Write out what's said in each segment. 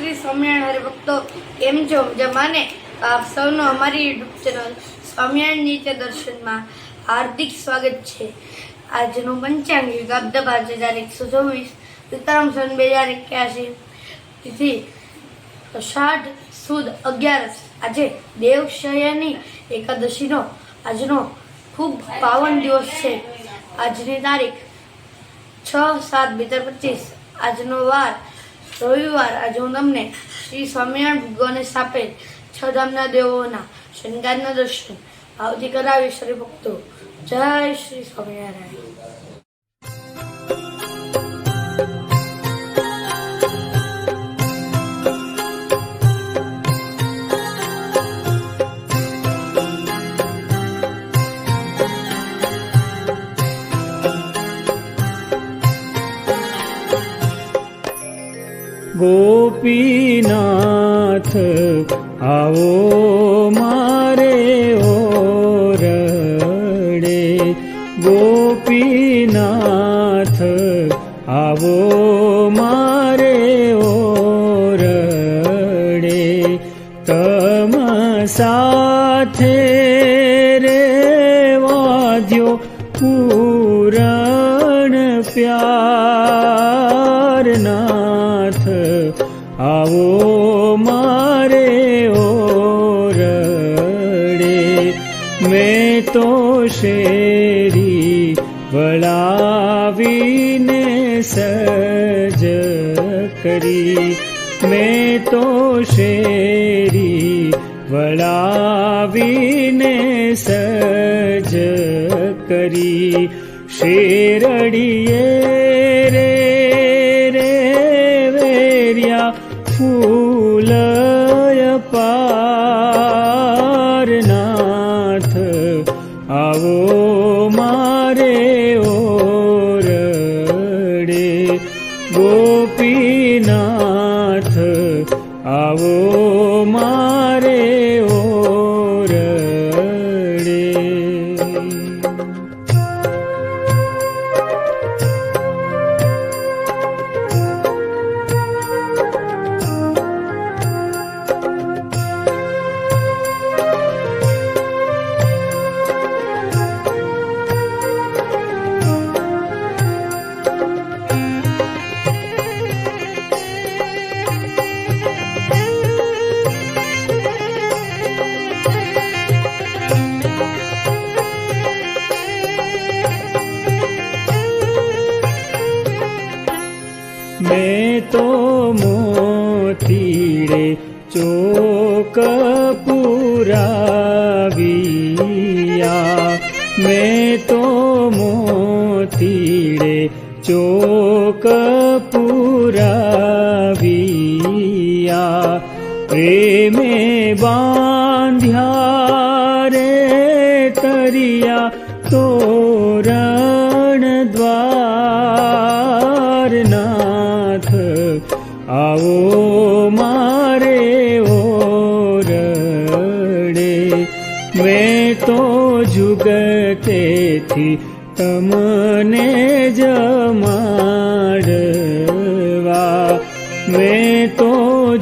શ્રી સ્વામિનારાયણ હરિભક્તો કેમ છો મજામાં આપ સૌનું અમારી યુટ્યુબ ચેનલ સ્વામિનારાયણ નીચે દર્શનમાં હાર્દિક સ્વાગત છે. આજનું પંચાંગ યુગ અબ્દા બે હજાર એકસો ચોવીસ, સીતારામ સન બે હજાર એક્યાસી, તિથિ અષાઢ સુદ અગિયારસ. આજે દેવશયની એકાદશીનો આજનો ખૂબ પાવન દિવસ છે. આજની તારીખ છ સાત બે હજાર પચીસ. આજનો વાર રવિવાર આજે હું તમને શ્રી સ્વામિનારાયણ ભગવાને સ્થાપેલ છ ધામના દેવોના શણગારના દર્શન ભાવથી શ્રી ભક્તો જય શ્રી સ્વામિનારાયણ. ગોપીનાથ આવો મારે ઓરડે. ગોપીનાથ આવો મારે ઓરડે. તમ સાથે શેરી વળાવીને સજ કરી. મેં તો શેરી વળાવીને સજ કરી. શેરડીએ ચોક પુરાવિયા. મેં તો મોતીડે ચોક પુરાવિયા. પ્રેમે બાંધ્યા તમને જમાડવા મેં તો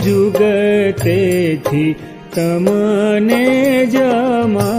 જુગતેથી તમને જમાડવા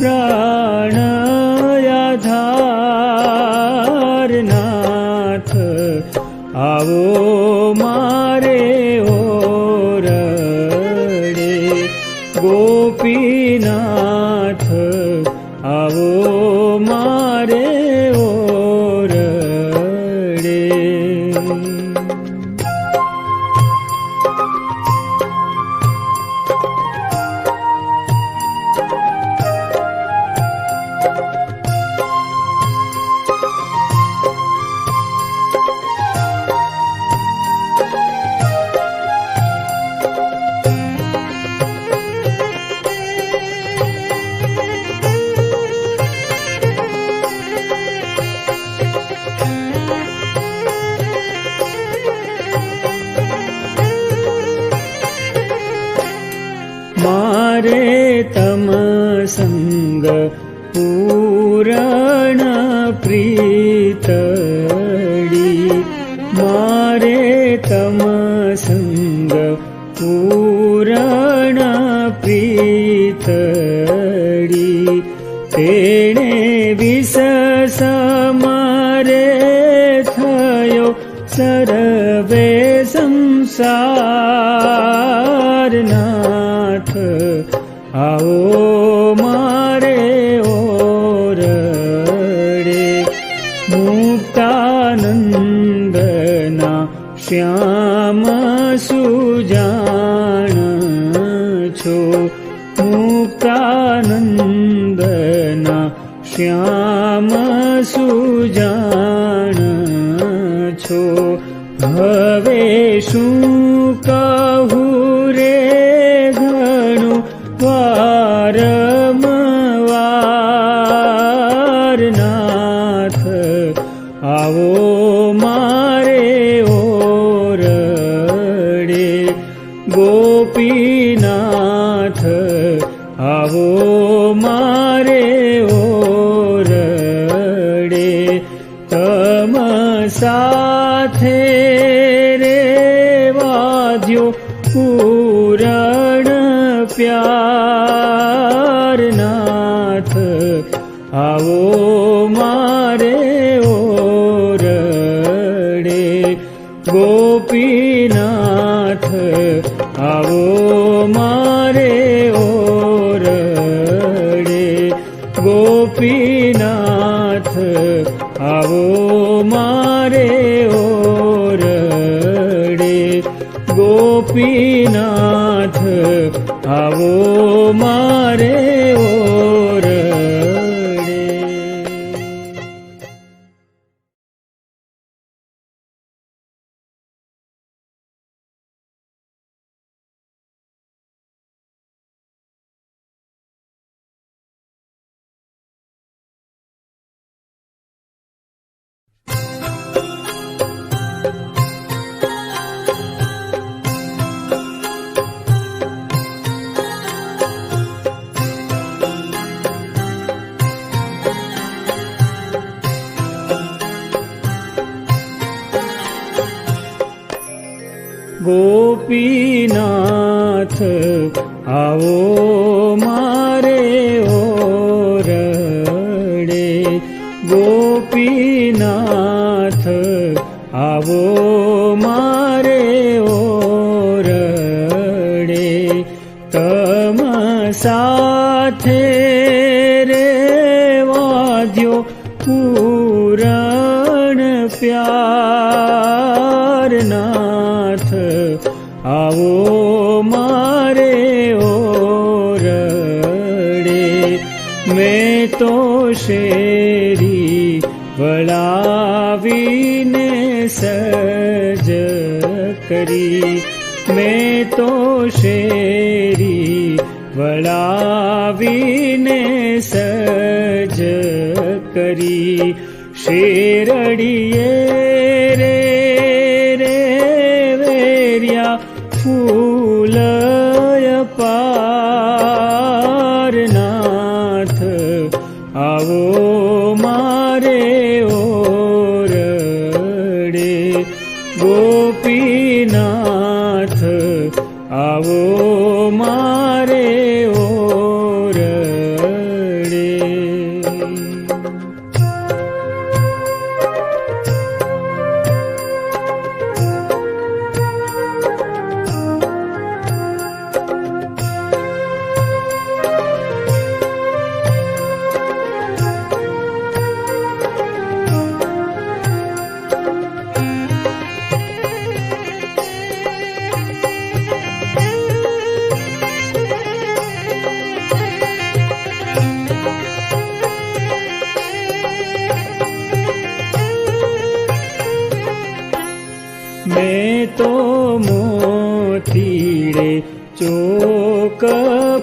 No. प्रीत मारे तमसङ्गीत तेणे विस मारे सर्वे संसारना वन्दना श्याम सुजान छो मुक्तानन्दना श्याम सुजान छो भवे ગોપીનાથ આવો મારે ઓરડે તમ સાથે રે વાદ્યો પૂરણ પ્યાર નાથ આવો આવો મારે આવો મારે ઓરડે તમ સાથે રે વાદ્યો પૂરણ પ્યારનાથ. આવો મારે ઓરડે મેં તો શેરી વળાવીને सज करी। मैं तो शेरी वडा वि सज की शेरडि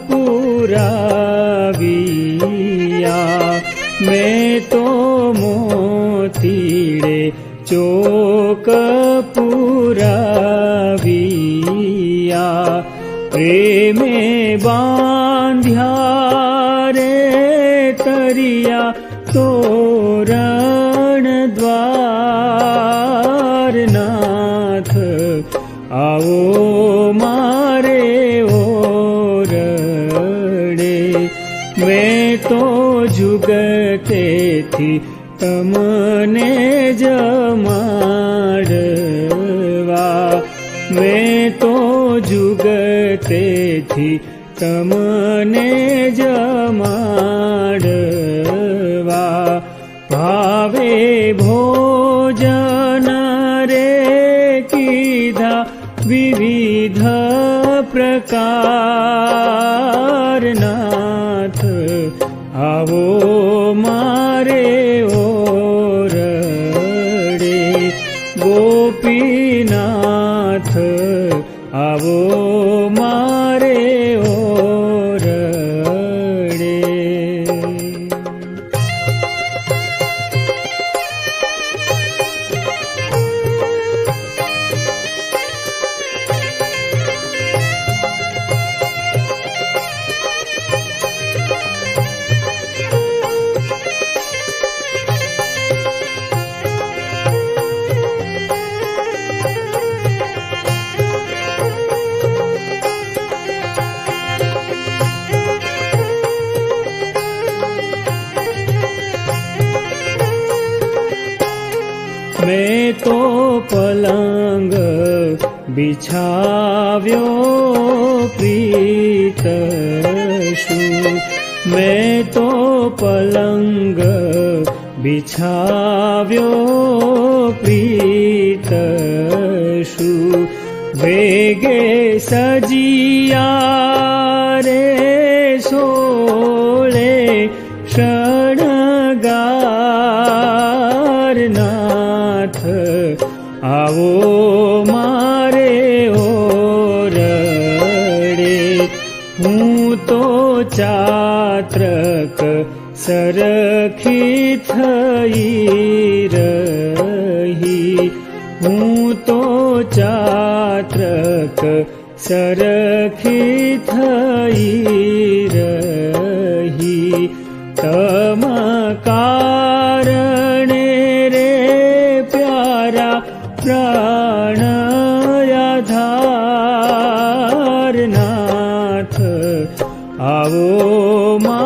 પુરાવિયા. મેં તો મોતીડે ચોક પુરાવિયા. પ્રેમે બાંધ્યા રે તરિયા તોરણ જુગતેથી તમને જમાડવા મેં તો જુગતેથી તમને જમાડવા ભાવે ભોજન રે કીધા વિવિધ પ્રકારનાથ મેં તો પલંગ બિછાવ્યો પ્રીત શું મેં તો પલંગ બિછાવ્યો પ્રીત શું વેગે સજિયા રે આવો મારે ઓરડે હું તો ચાત્રક સરખી થઈ રહી હું તો ચાત્રક સરખી થઈ રહી તમ કારણે રે પ્યારા णारनाथ आवो मा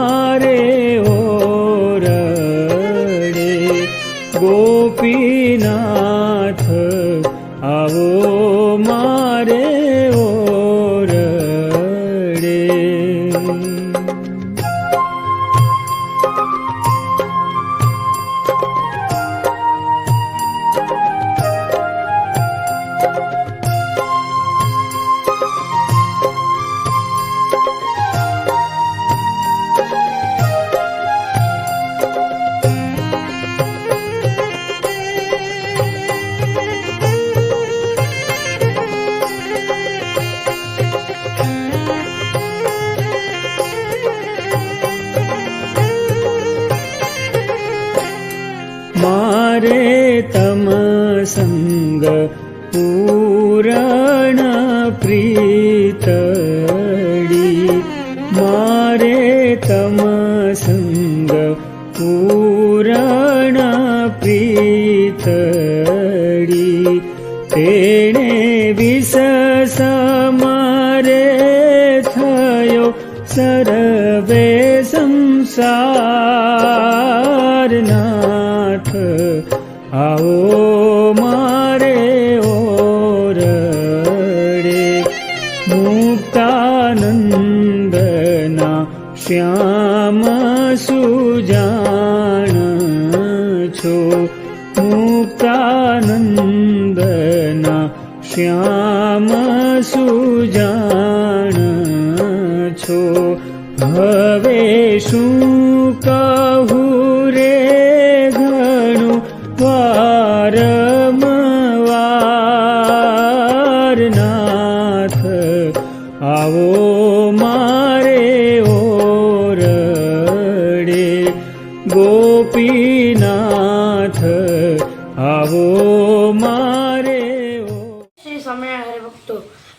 ीति मारे तमसङ्ग पीत तेणे विस मारे थयो सर्वे संसार। ्या श्याम सुजान छो मुक्तानन्दना श्याम सुजान छो भवेशु का ગોપીનાથ, આવો મારે શ્રી સ્વામિનારાયણ હરિભક્તો,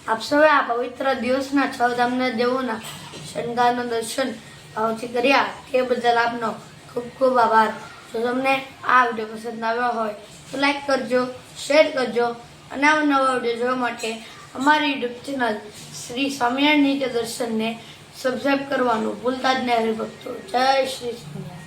આપ સૌએ આ પવિત્ર દિવસના છ ધામના દેવોના શણગારના દર્શન ભાવથી કર્યા તે બદલ આપનો ખૂબ ખૂબ આભાર. જો તમને આ વીડિયો પસંદ આવ્યો હોય તો લાઈક કરજો, શેર કરજો અને નવા વીડિયો જોવા માટે અમારી યુટ્યુબ ચેનલ શ્રી સ્વામિનારાયણ નિત્ય દર્શનને સબસ્ક્રાઈબ કરવાનું ભૂલતા જ નહીં હરિભક્તો. જય શ્રી સ્વામિનારાયણ.